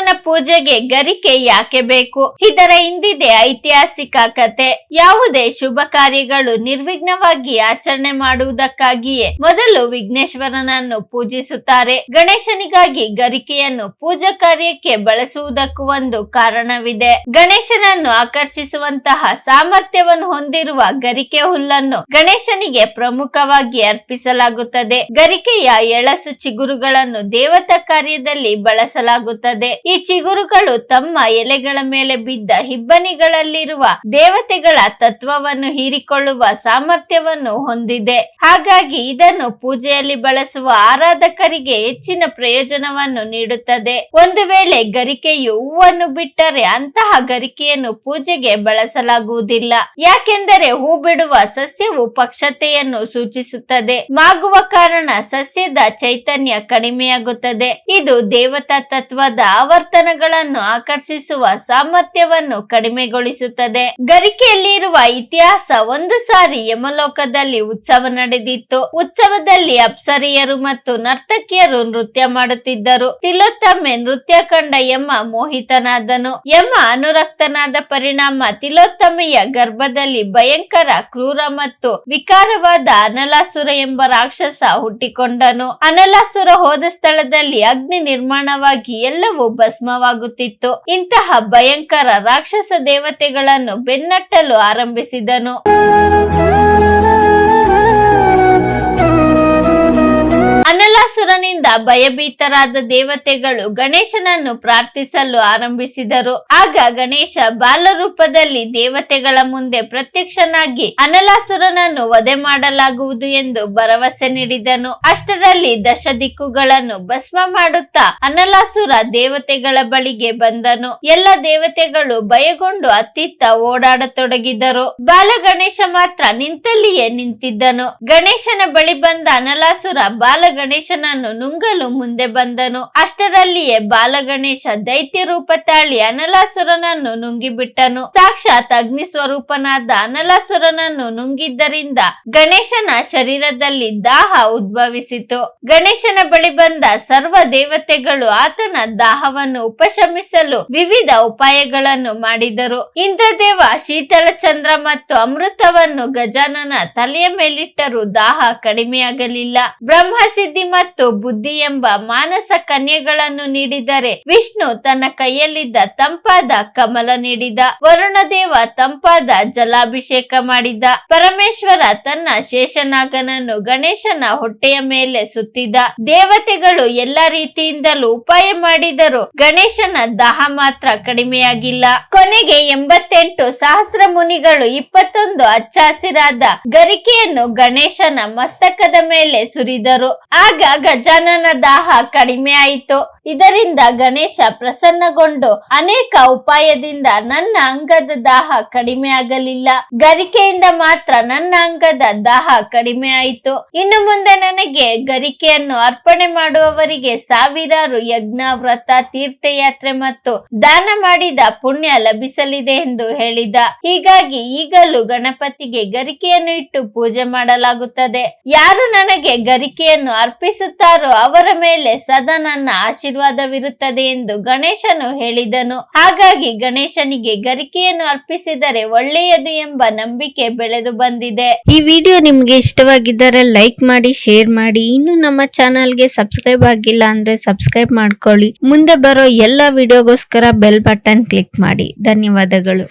ಗಣೇಶನ ಪೂಜೆಗೆ ಗರಿಕೆ ಯಾಕೆ ಬೇಕು? ಇದರ ಹಿಂದಿದೆ ಐತಿಹಾಸಿಕ ಕತೆ. ಯಾವುದೇ ಶುಭ ಕಾರ್ಯಗಳು ನಿರ್ವಿಘ್ನವಾಗಿ ಆಚರಣೆ ಮಾಡುವುದಕ್ಕಾಗಿಯೇ ಮೊದಲು ವಿಘ್ನೇಶ್ವರನನ್ನು ಪೂಜಿಸುತ್ತಾರೆ. ಗಣೇಶನಿಗಾಗಿ ಗರಿಕೆಯನ್ನು ಪೂಜಾ ಕಾರ್ಯಕ್ಕೆ ಬಳಸುವುದಕ್ಕೂ ಒಂದು ಕಾರಣವಿದೆ. ಗಣೇಶನನ್ನು ಆಕರ್ಷಿಸುವಂತಹ ಸಾಮರ್ಥ್ಯವನ್ನು ಹೊಂದಿರುವ ಗರಿಕೆ ಹುಲ್ಲನ್ನು ಗಣೇಶನಿಗೆ ಪ್ರಮುಖವಾಗಿ ಅರ್ಪಿಸಲಾಗುತ್ತದೆ. ಗರಿಕೆಯ ಎಳಸು ಚಿಗುರುಗಳನ್ನು ದೇವತಾ ಕಾರ್ಯದಲ್ಲಿ ಬಳಸಲಾಗುತ್ತದೆ. ಈ ಚಿಗುರುಗಳು ತಮ್ಮ ಎಲೆಗಳ ಮೇಲೆ ಬಿದ್ದ ಹಿಬ್ಬನಿಗಳಲ್ಲಿರುವ ದೇವತೆಗಳ ತತ್ವವನ್ನು ಹೀರಿಕೊಳ್ಳುವ ಸಾಮರ್ಥ್ಯವನ್ನು ಹೊಂದಿದೆ. ಹಾಗಾಗಿ ಇದನ್ನು ಪೂಜೆಯಲ್ಲಿ ಬಳಸುವ ಆರಾಧಕರಿಗೆ ಹೆಚ್ಚಿನ ಪ್ರಯೋಜನವನ್ನು ನೀಡುತ್ತದೆ. ಒಂದು ವೇಳೆ ಗರಿಕೆಯು ಹೂವನ್ನು ಬಿಟ್ಟರೆ ಅಂತಹ ಗರಿಕೆಯನ್ನು ಪೂಜೆಗೆ ಬಳಸಲಾಗುವುದಿಲ್ಲ. ಯಾಕೆಂದರೆ ಹೂ ಬಿಡುವ ಸಸ್ಯವು ಪಕ್ಷತೆಯನ್ನು ಸೂಚಿಸುತ್ತದೆ. ಮಾಗುವ ಕಾರಣ ಸಸ್ಯದ ಚೈತನ್ಯ ಕಡಿಮೆಯಾಗುತ್ತದೆ. ಇದು ದೇವತಾ ತತ್ವದ ಆವರ್ತನಗಳನ್ನು ಆಕರ್ಷಿಸುವ ಸಾಮರ್ಥ್ಯವನ್ನು ಕಡಿಮೆಗೊಳಿಸುತ್ತದೆ. ಗರಿಕೆಯಲ್ಲಿರುವ ಇತಿಹಾಸ ಒಂದು ಸಾರಿ ಯಮಲೋಕದಲ್ಲಿ ಉತ್ಸವ ನಡೆದಿತ್ತು. ಉತ್ಸವದಲ್ಲಿ ಅಪ್ಸರಿಯರು ಮತ್ತು ನರ್ತಕಿಯರು ನೃತ್ಯ ಮಾಡುತ್ತಿದ್ದರು. ತಿಲೋತ್ತಮೆ ನೃತ್ಯ ಕಂಡ ಯಮ ಮೋಹಿತನಾದನು. ಯಮ ಅನುರಕ್ತನಾದ ಪರಿಣಾಮ ತಿಲೋತ್ತಮೆಯ ಗರ್ಭದಲ್ಲಿ ಭಯಂಕರ, ಕ್ರೂರ ಮತ್ತು ವಿಕಾರವಾದ ಅನಲಾಸುರ ಎಂಬ ರಾಕ್ಷಸ ಹುಟ್ಟಿಕೊಂಡನು. ಅನಲಾಸುರ ಹೋದ ಸ್ಥಳದಲ್ಲಿ ಅಗ್ನಿ ನಿರ್ಮಾಣವಾಗಿ ಎಲ್ಲವೂ ಭಸ್ಮವಾಗುತ್ತಿತ್ತು. ಇಂತಹ ಭಯಂಕರ ರಾಕ್ಷಸ ದೇವತೆಗಳನ್ನು ಬೆನ್ನಟ್ಟಲು ಆರಂಭಿಸಿದನು. ಅನಲಾಸುರನಿಂದ ಭಯಭೀತರಾದ ದೇವತೆಗಳು ಗಣೇಶನನ್ನು ಪ್ರಾರ್ಥಿಸಲು ಆರಂಭಿಸಿದರು. ಆಗ ಗಣೇಶ ಬಾಲರೂಪದಲ್ಲಿ ದೇವತೆಗಳ ಮುಂದೆ ಪ್ರತ್ಯಕ್ಷನಾಗಿ ಅನಲಾಸುರನನ್ನು ವಧೆ ಮಾಡಲಾಗುವುದು ಎಂದು ಭರವಸೆ ನೀಡಿದನು. ಅಷ್ಟರಲ್ಲಿ ದಶ ದಿಕ್ಕುಗಳನ್ನು ಭಸ್ಮ ಮಾಡುತ್ತಾ ಅನಲಾಸುರ ದೇವತೆಗಳ ಬಳಿಗೆ ಬಂದನು. ಎಲ್ಲ ದೇವತೆಗಳು ಭಯಗೊಂಡು ಅತ್ತಿತ್ತ ಓಡಾಡತೊಡಗಿದರು. ಬಾಲ ಗಣೇಶ ಮಾತ್ರ ನಿಂತಲ್ಲಿಯೇ ನಿಂತಿದ್ದನು. ಗಣೇಶನ ಬಳಿ ಬಂದ ಅನಲಾಸುರ ಬಾಲ ಗಣೇಶನನ್ನು ನುಂಗಲು ಮುಂದೆ ಬಂದನು. ಅಷ್ಟರಲ್ಲಿಯೇ ಬಾಲಗಣೇಶ ದೈತ್ಯ ರೂಪ ತಾಳಿ ಅನಲಾಸುರನನ್ನು ನುಂಗಿಬಿಟ್ಟನು. ಸಾಕ್ಷಾತ್ ಅಗ್ನಿ ಸ್ವರೂಪನಾದ ಅನಲಾಸುರನನ್ನು ನುಂಗಿದ್ದರಿಂದ ಗಣೇಶನ ಶರೀರದಲ್ಲಿ ದಾಹ ಉದ್ಭವಿಸಿತು. ಗಣೇಶನ ಬಳಿ ಬಂದ ಸರ್ವ ದೇವತೆಗಳು ಆತನ ದಾಹವನ್ನು ಉಪಶಮಿಸಲು ವಿವಿಧ ಉಪಾಯಗಳನ್ನು ಮಾಡಿದರು. ಇಂದ್ರದೇವ, ಶೀತಲ ಚಂದ್ರ ಮತ್ತು ಅಮೃತವನ್ನು ಗಜಾನನ ತಲೆಯ ಮೇಲಿಟ್ಟರೂ ದಾಹ ಕಡಿಮೆಯಾಗಲಿಲ್ಲ. ಬ್ರಹ್ಮ ಸಿದ್ಧಿ ಮತ್ತು ಬುದ್ಧಿ ಎಂಬ ಮಾನಸ ಕನ್ಯೆಗಳನ್ನು ನೀಡಿದರೆ ವಿಷ್ಣು ತನ್ನ ಕೈಯಲ್ಲಿದ್ದ ತಂಪಾದ ಕಮಲ ನೀಡಿದ, ವರುಣದೇವ ತಂಪಾದ ಜಲಾಭಿಷೇಕ ಮಾಡಿದ, ಪರಮೇಶ್ವರ ತನ್ನ ಶೇಷನಾಗನನ್ನು ಗಣೇಶನ ಹೊಟ್ಟೆಯ ಮೇಲೆ ಸುತ್ತಿದ, ದೇವತೆಗಳು ಎಲ್ಲ ರೀತಿಯಿಂದಲೂ ಉಪಾಯ ಮಾಡಿದರು ಗಣೇಶನ ದಾಹ ಮಾತ್ರ ಕಡಿಮೆಯಾಗಿಲ್ಲ. ಕೊನೆಗೆ ಎಂಬತ್ತೆಂಟು ಸಹಸ್ರ ಮುನಿಗಳು ಇಪ್ಪತ್ತೊಂದು ಹಚ್ಚ ಹಸಿರಾದ ಗರಿಕೆಯನ್ನು ಗಣೇಶನ ಮಸ್ತಕದ ಮೇಲೆ ಸುರಿದರು. ಆಗ ಗಜಾನನ ದಾಹ ಕಡಿಮೆ ಆಯಿತು. ಇದರಿಂದ ಗಣೇಶ ಪ್ರಸನ್ನಗೊಂಡು ಅನೇಕ ಉಪಾಯದಿಂದ ನನ್ನ ಅಂಗದ ದಾಹ ಕಡಿಮೆ ಆಗಲಿಲ್ಲ ಗರಿಕೆಯಿಂದ ಮಾತ್ರ ನನ್ನ ಅಂಗದ ದಾಹ ಕಡಿಮೆ ಆಯಿತು ಇನ್ನು ಮುಂದೆ ನನಗೆ ಗರಿಕೆಯನ್ನು ಅರ್ಪಣೆ ಮಾಡುವವರಿಗೆ ಸಾವಿರಾರು ಯಜ್ಞ, ವ್ರತ, ತೀರ್ಥಯಾತ್ರೆ ಮತ್ತು ದಾನ ಮಾಡಿದ ಪುಣ್ಯ ಲಭಿಸಲಿದೆ ಎಂದು ಹೇಳಿದ. ಹೀಗಾಗಿ ಈಗಲೂ ಗಣಪತಿಗೆ ಗರಿಕೆಯನ್ನು ಇಟ್ಟು ಪೂಜೆ ಮಾಡಲಾಗುತ್ತದೆ. ಯಾರು ನನಗೆ ಗರಿಕೆಯನ್ನು ಅರ್ಪಿಸುತ್ತಾರೋ ಅವರ ಮೇಲೆ ಸದಾ ನನ್ನ ಆಶೀರ್ವಾದವಿರುತ್ತದೆ ಎಂದು ಗಣೇಶನು ಹೇಳಿದನು. ಹಾಗಾಗಿ ಗಣೇಶನಿಗೆ ಗರಿಕೆಯನ್ನು ಅರ್ಪಿಸಿದರೆ ಒಳ್ಳೆಯದು ಎಂಬ ನಂಬಿಕೆ ಬೆಳೆದು ಬಂದಿದೆ. ಈ ವಿಡಿಯೋ ನಿಮ್ಗೆ ಇಷ್ಟವಾಗಿದ್ದರೆ ಲೈಕ್ ಮಾಡಿ, ಶೇರ್ ಮಾಡಿ. ಇನ್ನು ನಮ್ಮ ಚಾನಲ್ಗೆ ಸಬ್ಸ್ಕ್ರೈಬ್ ಆಗಿಲ್ಲ ಅಂದ್ರೆ ಸಬ್ಸ್ಕ್ರೈಬ್ ಮಾಡ್ಕೊಳ್ಳಿ. ಮುಂದೆ ಬರೋ ಎಲ್ಲ ವಿಡಿಯೋಗೋಸ್ಕರ ಬೆಲ್ ಬಟನ್ ಕ್ಲಿಕ್ ಮಾಡಿ. ಧನ್ಯವಾದಗಳು.